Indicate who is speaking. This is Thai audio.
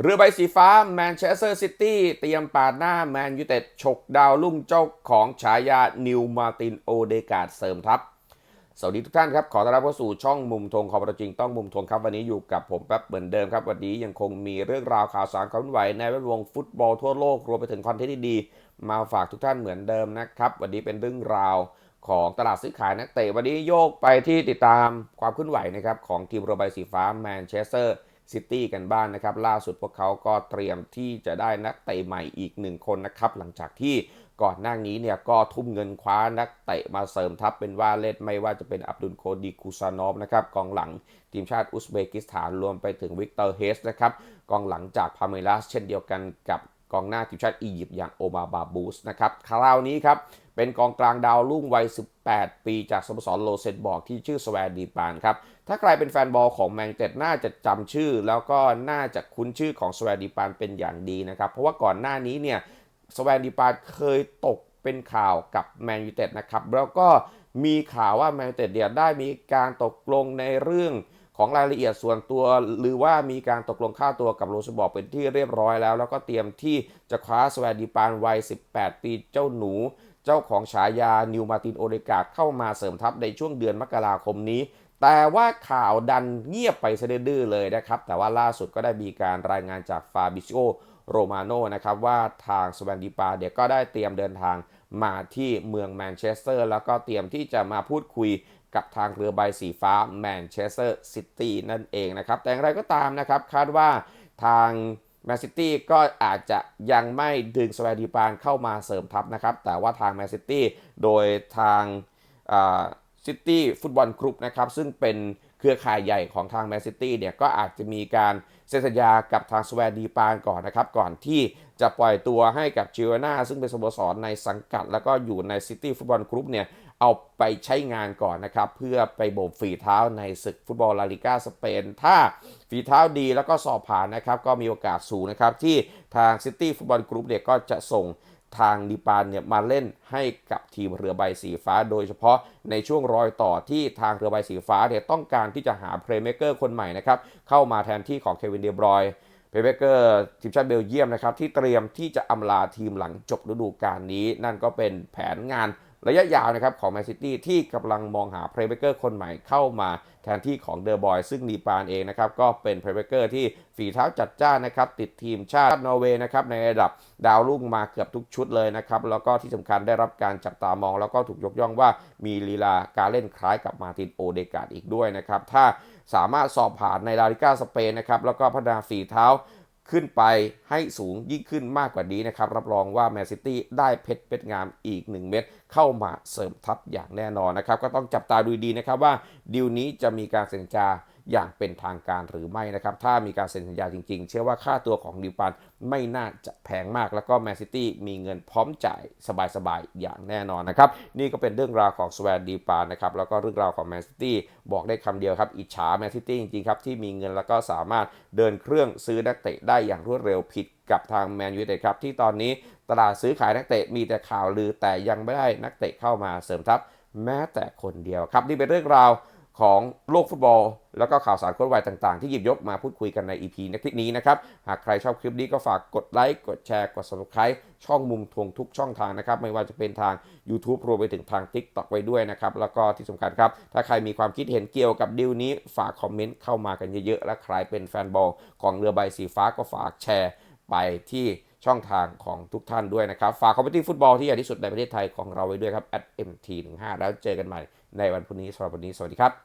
Speaker 1: เรือใบสีฟ้าแมนเชสเตอร์ซิตี้เตรียมปาดหน้าแมนยูเต็ดฉกดาวลุ่งเจ้าของฉายานิวมาตินโอเดกาดเสริมทัพ สวัสดีทุกท่านครับ ขอต้อนรับเข้าสู่ช่องมุมทงคอมประจริงต้องมุมทงครับ วันนี้อยู่กับผมแป๊บเหมือนเดิมครับ วันนี้ยังคงมีเรื่องราวข่าวสารความเคลื่อนไหวในแวดวงฟุตบอลทั่วโลกรวมไปถึงคอนเทนต์ดีๆมาฝากทุกท่านเหมือนเดิมนะครับ วันนี้เป็นเรื่องราวของตลาดซื้อขายนักเตะวันนี้โยกไปที่ติดตามความเคลื่อนไหวนะครับของทีมเรือใบสีฟ้าแมนเชสเตอร์ ซิตี้กันบ้างนนะครับ ล่าสุดพวกเขาก็เตรียมที่จะได้นักเตะใหม่อีกหนึ่งคนนะครับ หลังจากที่ก่อนหน้านี้เนี่ยก็ทุ่มเงินคว้านักเตะมาเสริมทัพเป็นว่าเล่นไม่ว่าจะเป็นอับดุลโคดีคูซานอฟนะครับกองหลังทีมชาติอุซเบกิสถานรวมไปถึงวิกเตอร์เฮสนะครับกองหลังจากพาเมลัสเช่นเดียวกันกับ กองหน้าทีมชาติอียิปต์อย่างโอมาบาบูสนะครับคราวนี้ครับเป็นกองกลางดาวรุ่งวัย 18 ปีจากสโมสรโลเซนบอกที่ชื่อสแวดีปานครับ ถ้าใครเป็นแฟนบอลของแมนเต็ดน่าจะจำชื่อ แล้วก็น่าจะคุ้นชื่อของสแวดีปานเป็นอย่างดีนะครับ เพราะว่าก่อนหน้านี้เนี่ยสแวดีปานเคยตกเป็นข่าวกับแมนยูเต็ดนะครับ แล้วก็มีข่าวว่าแมนยูเต็ดเนี่ยได้มีการตกลงในเรื่อง ของรายละเอียดส่วนตัว หรือว่ามีการตกลงค่าตัวกับโรสบอกเป็นที่เรียบร้อยแล้ว แล้วก็เตรียมที่จะคว้าสวร์ดีปานวัย 18 ปีเจ้าหนู เจ้าของฉายานิวมาตินโอเดกาเข้ามาเสริมทัพในช่วงเดือนมกราคมนี้ แต่ว่าข่าวดันเงียบไปซะดื้อเลยนะครับ แต่ว่าล่าสุดก็ได้มีการรายงานจากฟาบิซิโอโรมาโนนะครับว่าทางสแวนดีปาเดี๋ยวก็ได้เตรียมเดินทาง มาที่เมืองแมนเชสเตอร์แล้วก็เตรียมที่จะมาพูดคุยกับทางเรือใบสีฟ้าแมนเชสเตอร์ซิตี้นั่นเองนะครับ แต่อย่างไรก็ตามนะครับ คาดว่าทางแมนซิตี้ก็อาจจะยังไม่ดึงสวาดีปานเข้ามาเสริมทัพนะครับ แต่ว่าทางแมนซิตี้โดยทางซิตี้ฟุตบอลกรุ๊ปนะครับ ซึ่งเป็น เครือข่ายใหญ่ของทางแมนซิตี้เนี่ยก็อาจจะมีการเซ็นสัญญากับทางสวดีปานก่อนนะครับ ก่อนที่จะปล่อยตัวให้กับจิวนาซึ่งเป็นสโมสรในสังกัด แล้วก็อยู่ในซิตี้ฟุตบอลกรุ๊ปเนี่ยเอาไปใช้งานก่อนนะครับ เพื่อไปโบกฝีเท้าในศึกฟุตบอลลาลิก้าสเปน ถ้าฝีเท้าดีแล้วก็สอบผ่านนะครับ ก็มีโอกาสสูงนะครับ ที่ทางซิตี้ฟุตบอลกรุ๊ปเนี่ยก็จะส่ง ทางดิปานเนี่ยมาเล่นให้กับทีมเรือใบสีฟ้า โดยเฉพาะในช่วงรอยต่อที่ทางเรือใบสีฟ้าเนี่ยต้องการที่จะหาเพลย์เมคเกอร์คนใหม่นะครับเข้ามาแทนที่ของเควินเดบรอยเพลย์เมเกอร์ทีมชาติเบลเยียมนะครับที่เตรียมที่จะอำลาทีมหลังจบฤดูกาลนี้ นั่นก็เป็นแผนงาน ระยะยาวนะครับของแมนซิตี้ที่กำลังมองหาเพลย์เมเกอร์คนใหม่เข้ามาแทนที่ของเดอะบอยซึ่งนีปานเองนะครับก็เป็นเพลย์เมเกอร์ที่ฝีเท้าจัดจ้านนะครับติดทีมชาตินอร์เวย์นะครับในระดับดาวรุ่งมาเกือบทุกชุดเลยนะครับแล้วก็ที่สำคัญได้รับการจับตามอง แล้วก็ถูกยกย่องว่ามีลีลาการเล่นคล้ายกับมาตินโอเดกาดอีกด้วยนะครับถ้าสามารถสอบผ่านในลาลิก้าสเปนนะครับแล้วก็พัฒนาฝีเท้า ขึ้นไปให้สูงยิ่งขึ้นมากกว่านี้นะครับ รับรองว่าแมนซิตี้ได้เพชรเป็ดงามอีก 1 เม็ดเข้ามาเสริมทัพอย่างแน่นอนนะครับ ก็ต้องจับตาดูดีนะครับว่าดีลนี้จะมีการเซ็นจา อย่างเป็นทางการหรือไม่นะครับ ถ้ามีการเซ็นสัญญาจริงๆ เชื่อว่าค่าตัวของดิวปันไม่น่าจะแพงมากแล้วก็แมนซิตี้มีเงินพร้อมจ่ายสบายๆ อย่างแน่นอนนะครับ นี่ก็เป็นเรื่องราวของสแวนดีปานนะครับ แล้วก็เรื่องราวของแมนซิตี้บอกได้คำเดียวครับ อิจฉาแมนซิตี้จริงๆครับ ที่มีเงินแล้วก็สามารถเดินเครื่องซื้อนักเตะได้อย่างรวดเร็วผิดกับทางแมนยูเต็ดครับ ที่ตอนนี้ตลาดซื้อขายนักเตะมีแต่ข่าวลือแต่ยังไม่ได้นักเตะเข้ามาเสริมทัพแม้แต่คนเดียวครับนี่เป็นเรื่องราว ของโลกฟุตบอล แล้วก็ข่าวสารโค้ดไวต่างๆ ที่หยิบยกมาพูดคุยกันใน EP ในคลิปนี้นะครับ หากใครชอบคลิปนี้ก็ฝากกดไลค์กดแชร์กด subscribe ช่องมุมทวงทุกช่องทางนะครับ ไม่ว่าจะเป็นทาง YouTube รวมไปถึงทาง TikTok ไว้ด้วยนะครับ แล้วก็ที่สำคัญครับ ถ้าใครมีความคิดเห็นเกี่ยวกับดีลนี้ฝากคอมเมนต์เข้ามากันเยอะๆและใครเป็นแฟนบอลของเรือใบสีฟ้าก็ฝากแชร์ไปที่ช่องทางของทุกท่านด้วยนะครับ ฝากคอมเมดี้ฟุตบอลที่ใหญ่ที่สุดในประเทศไทยของเราไว้ด้วยครับ @mt15 แล้วเจอกันใหม่ในวันพรุ่งนี้สำหรับวันนี้ สวัสดีครับ